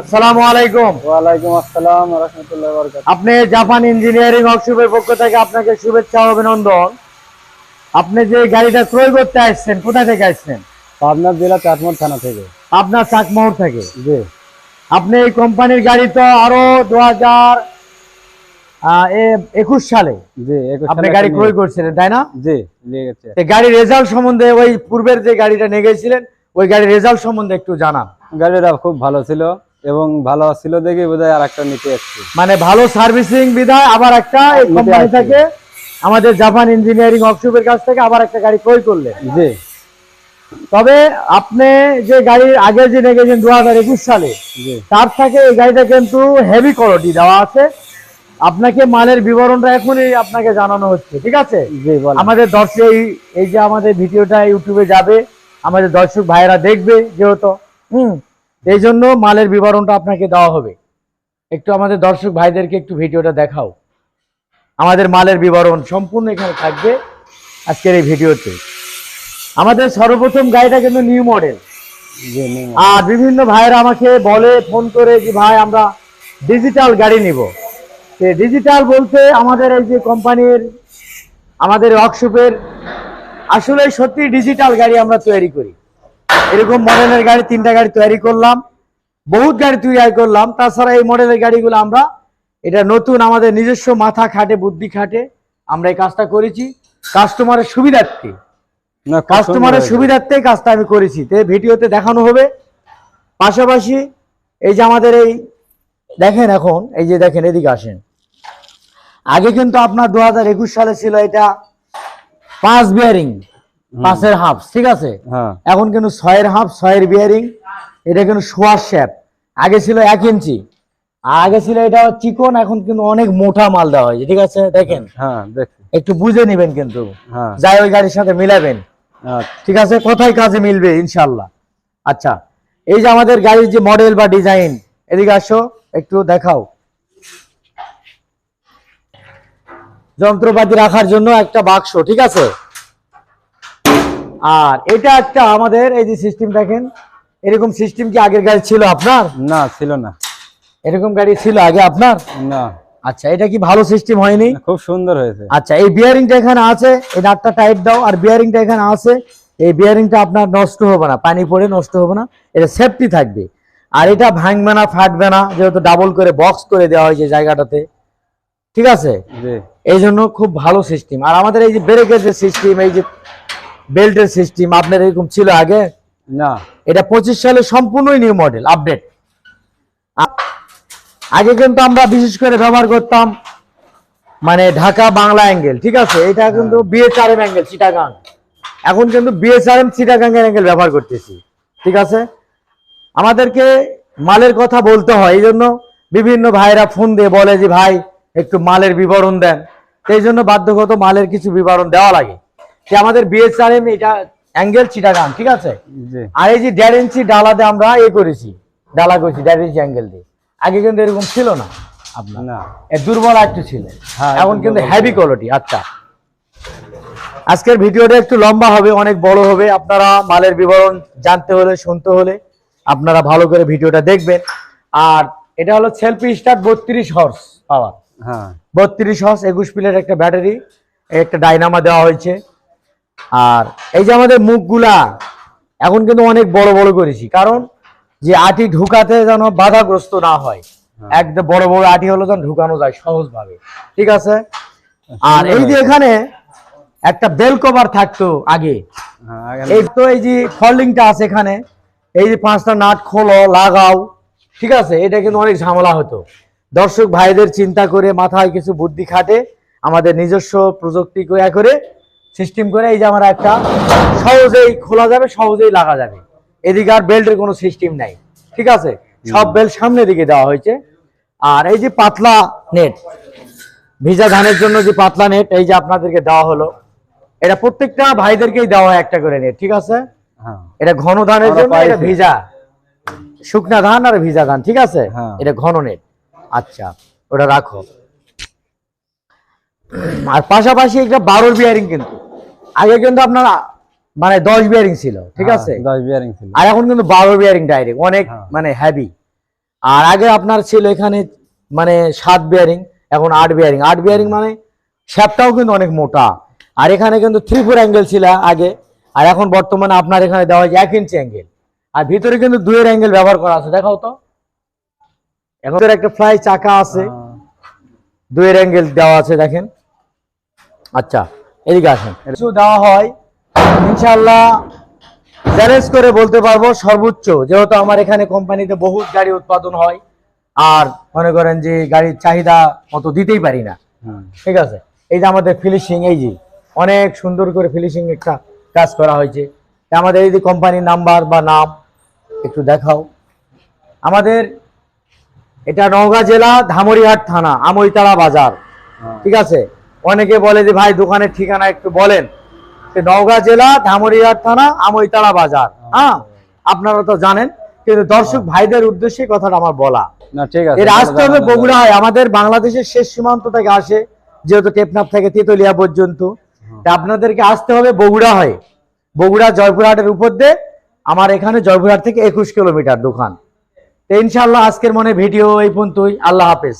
আসসালামু আলাইকুম। ওয়ালাইকুম আসসালাম রহমতুল্লাহ বরকাত আপনি জাপান ইঞ্জিনিয়ারিং ওয়ার্কশপের পক্ষ থেকে আপনাকে শুভেচ্ছা ও অভিনন্দন। আপনি যে গাড়িটা ক্রয় করতে আসছেন কোথা থেকে আসছেন? পাবনা জেলা থানা থেকে। আপনার চাকমোহর থেকে? জি। আপনি এই কোম্পানির গাড়ি তো আরও দু হাজার একুশ সালে জি আপনি গাড়ি ক্রয় করছিলেন তাই না? জি নিয়ে গাড়ির রেজাল্ট সম্বন্ধে ওই পূর্বের যে গাড়িটা নিয়ে গেছিলেন ওই গাড়ির রেজাল্ট সম্বন্ধে একটু জানান। গাড়িটা খুব ভালো ছিল। এবং ভালো ছিল দেখে বোধহয় আর একটা নিতে এসছি। মানে ভালো সার্ভিসিং বিধায় আবার একটা এই কোম্পানি আসছি। থেকে আমাদের জাপান ইঞ্জিনিয়ারিং ওয়ার্কশপের কাছ থেকে আবার একটা গাড়ি ক্রয় করলেন। জি। তবে আপনি যে গাড়ির আগে যে নিয়ে গেছেন দু হাজার একুশ সালে জি। তার থেকে এই গাড়িটা কিন্তু হেভি কোয়ালিটি দেওয়া আছে। আপনাকে মালের বিবরণটা এখনই আপনাকে জানানো হচ্ছে ঠিক আছে? আমাদের দর্শক এই- এই যে আমাদের ভিডিওটা ইউটিউবে যাবে আমাদের দর্শক ভাইয়েরা দেখবে যেহেতু। হুম। এই জন্য মালের বিবরণটা আপনাকে দেওয়া হবে। একটু আমাদের দর্শক ভাইদেরকে একটু ভিডিওটা দেখাও। আমাদের মালের বিবরণ সম্পূর্ণ এখানে থাকবে আজকের এই ভিডিওতে। আমাদের সর্বপ্রথম গাড়িটা কিন্তু নিউ মডেল। আর বিভিন্ন ভাইয়েরা আমাকে বলে ফোন করে যে ভাই আমরা ডিজিটাল গাড়ি নিব। ডিজিটাল বলতে আমাদের এই যে কোম্পানির আমাদের ওয়ার্কশপের আসলে সত্যি ডিজিটাল গাড়ি আমরা তৈরি করি। এরকম মডেলের গাড়ি তিনটা গাড়ি তৈরি করলাম। বহুত গাড়ি তৈরি করলাম। তাছাড়া এই মডেলের গাড়িগুলো আমরা এটা নতুন আমাদের নিজস্ব মাথা খাটে বুদ্ধি খাটে আমরা এই কাজটা করেছি। কাস্টমারের সুবিধার্থে। কাস্টমারের। সুবিধার্থে কাজটা আমি করেছি। তো ভিডিওতে দেখানো হবে। পাশাপাশি এই যে আমাদের এই দেখেন এখন এই যে দেখেন এদিকে আসেন। আগে কিন্তু আপনার দু হাজার একুশ সালে ছিল এটা পাঁচ বিয়ারিং পাঁচের হাফ ঠিক আছে? হ্যাঁ। এখন কিন্তু ছয়ের হাফ ছয়ের বিয়ারিং এটা কিন্তু শোয়ার শেপ আগে ছিল এক ইঞ্চি আগে ছিল এটা চিকন এখন কিন্তু অনেক মোটা মাল দেওয়া হয়েছে ঠিক আছে? দেখেন। হ্যাঁ একটু বুঝে নেবেন কিন্তু। হ্যাঁ। যাই ওই গাড়ির সাথে মিলাবেন। আচ্ছা, ঠিক আছে? কোথায় কাজে মিলবে ইনশাল্লাহ আচ্ছা এই যে আমাদের গাড়ির যে মডেল বা ডিজাইন এদিকে আসো একটু দেখাও। যন্ত্রপাতি রাখার জন্য একটা বাক্স ঠিক আছে? আর এটা একটা আমাদের এই যে সিস্টেম দেখেন এরকম সিস্টেম কি আগের গাড়ি ছিল আপনার? না ছিল না। এরকম গাড়ি ছিল আগে আপনার? না। আচ্ছা এটা কি ভালো সিস্টেম হয়নি? খুব সুন্দর হয়েছে। আচ্ছা এই বিয়ারিংটা এখানে আছে এই নাটটা টাইট দাও আর বিয়ারিংটা এখানে আছে এই বিয়ারিংটা আপনার নষ্ট হবে না পানি পড়ে নষ্ট হবে না এটা সেফটি থাকবে। আর এটা ভাঙবে না ফাটবে না যেহেতু ডাবল করে বক্স করে দেওয়া হয়েছে জায়গাটাতে। ঠিক আছে? এই জন্য খুব ভালো সিস্টেম আর আমাদের এই যে ব্রেকের যে সিস্টেম এই যে বেল্টের সিস্টেম আপনার এরকম ছিল আগে? না। এটা পঁচিশ সালে সম্পূর্ণই নিউ মডেল আপডেট আগে কিন্তু আমরা বিশেষ করে ব্যবহার করতাম মানে ঢাকা বাংলা অ্যাঙ্গেল ঠিক আছে? এটা কিন্তু বিএসআরএম অ্যাঙ্গেল চিটাগাং। এখন কিন্তু বিএসআরএম চিটাগাং এর অ্যাঙ্গেল ব্যবহার করতেছি ঠিক আছে? আমাদেরকে মালের কথা বলতে হয় এই জন্য বিভিন্ন ভাইরা ফোন দিয়ে বলে যে ভাই একটু মালের বিবরণ দেন। সেই জন্য বাধ্যগত মালের কিছু বিবরণ দেওয়া লাগে। যে আমাদের বিএসআরএম এটা অ্যাঙ্গেল চিটাগাং ঠিক আছে? আর এই যে দেড় ইঞ্চি ডালাতে আমরা এ করেছি ডালা করেছি দেড় ইঞ্চি অ্যাঙ্গেল দিয়ে। আগে কিন্তু এরকম ছিল না। আপনার। দুর্বল একটু ছিল। হ্যাঁ, এখন কিন্তু হেভি কোয়ালিটি আচ্ছা। আজকের ভিডিওটা একটু লম্বা হবে অনেক বড় হবে। আপনারা মালের বিবরণ জানতে হলে শুনতে হলে আপনারা ভালো করে ভিডিওটা দেখবেন। আর এটা হলো সেলফি স্টার্ট বত্রিশ হর্স পাওয়ার হ্যাঁ। বত্রিশ হর্স একুশ পিলের একটা ব্যাটারি একটা ডাইনামা দেওয়া হয়েছে। আর এই যে আমাদের মুখগুলা এখন কিন্তু অনেক বড় বড় করেছি। কারণ যে আটি ঢুকাতে যেন বাধাগ্রস্ত না হয় একদম বড় বড় আটি হলো যেন ঢুকানো যায় সহজভাবে। ঠিক আছে? আর এই যে এখানে একটা বেল কভার থাকতো আগে। হ্যাঁ এই তো এই যে ফল্ডিংটা আছে এখানে এই যে পাঁচটা নাট খোলো লাগাও ঠিক আছে? এটা কিন্তু অনেক ঝামেলা হতো। দর্শক ভাইদের চিন্তা করে মাথায় কিছু বুদ্ধি খাটে আমাদের নিজস্ব প্রযুক্তি করে সিস্টেম করে এই যে আমার একটা সহজেই খোলা যাবে সহজেই লাগা যাবে। এদিকে আর বেল্টের কোনো সিস্টেম নাই ঠিক আছে? সব বেল্ট সামনের দিকে দেওয়া হয়েছে। আর এই যে পাতলা নেট ভিজা ধানের জন্য যে পাতলা নেট এই যে আপনাদেরকে দেওয়া হলো। এটা প্রত্যেকটা ভাইদেরকেই দেওয়া হয় একটা করে নেট ঠিক আছে? হ্যাঁ। এটা ঘন ধানের জন্য এটা ভিজা। শুকনা ধান আর ভিজা ধান ঠিক আছে? হ্যাঁ। এটা ঘন নেট আচ্ছা ওটা রাখো। আর পাশাপাশি একটা বারোর বিয়ারিং কিন্তু। আগে কিন্তু আপনার মানে দশ বিয়ারিং ছিল ঠিক হ্যাঁ, আছে? দশ বিয়ারিং ছিল। আর এখন কিন্তু বারো বিয়ারিং ডাইরেক্ট অনেক হ্যাঁ। মানে হ্যাভি আর আগে আপনার ছিল এখানে মানে সাত বিয়ারিং এখন আট বিয়ারিং আট বিয়ারিং মানে শ্যাপটাও কিন্তু অনেক মোটা। আর এখানে কিন্তু থ্রি ফোর অ্যাঙ্গেল ছিল আগে আর এখন বর্তমানে আপনার এখানে দেওয়া হয়েছে এক ইঞ্চি অ্যাঙ্গেল আর ভিতরে কিন্তু দুইয়ের অ্যাঙ্গেল ব্যবহার করা আছে দেখাও তো। এখন একটা ফ্লাই চাকা আছে দুইয়ের অ্যাঙ্গেল দেওয়া আছে দেখেন। আচ্ছা। এদিকে আসেন। কিছু দেওয়া হয় ইনশাল্লাহ চ্যালেঞ্জ করে বলতে পারব সর্বোচ্চ যেহেতু আমার এখানে কোম্পানিতে বহুত গাড়ি উৎপাদন হয় আর মনে করেন যে গাড়ির চাহিদা মত দিতেই পারি না। ঠিক আছে? এই যে আমাদের ফিনিশিং এই যে অনেক সুন্দর করে ফিনিশিং একটা কাজ করা হয়েছে। তা আমাদের এই যে কোম্পানির নাম্বার বা নাম একটু দেখাও। আমাদের এটা নওগাঁ জেলা ধামরিহাট থানা আমইতাড়া বাজার। ঠিক আছে? অনেকে বলে যে ভাই দোকানের ঠিকানা একটু বলেন। নওগাঁ জেলা ধামরিহাট থানা আমইতাড়া বাজার। হ্যাঁ আপনারা তো জানেন কিন্তু দর্শক ভাইদের উদ্দেশ্যে কথাটা আমার বলা। এর আসতে হবে বগুড়ায়। আমাদের বাংলাদেশের শেষ সীমান্ত থেকে আসে যেহেতু টেপনাপ থেকে তেতুলিয়া পর্যন্ত। আপনাদেরকে আসতে হবে বগুড়া হয়ে। বগুড়া জয়পুরহাটের উপর দিয়ে। আমার এখানে জয়পুরহাট থেকে একুশ কিলোমিটার দোকান। তো ইনশাল্লাহ আজকের মনে ভিডিও এই পর্যন্তই। আল্লাহ হাফেজ।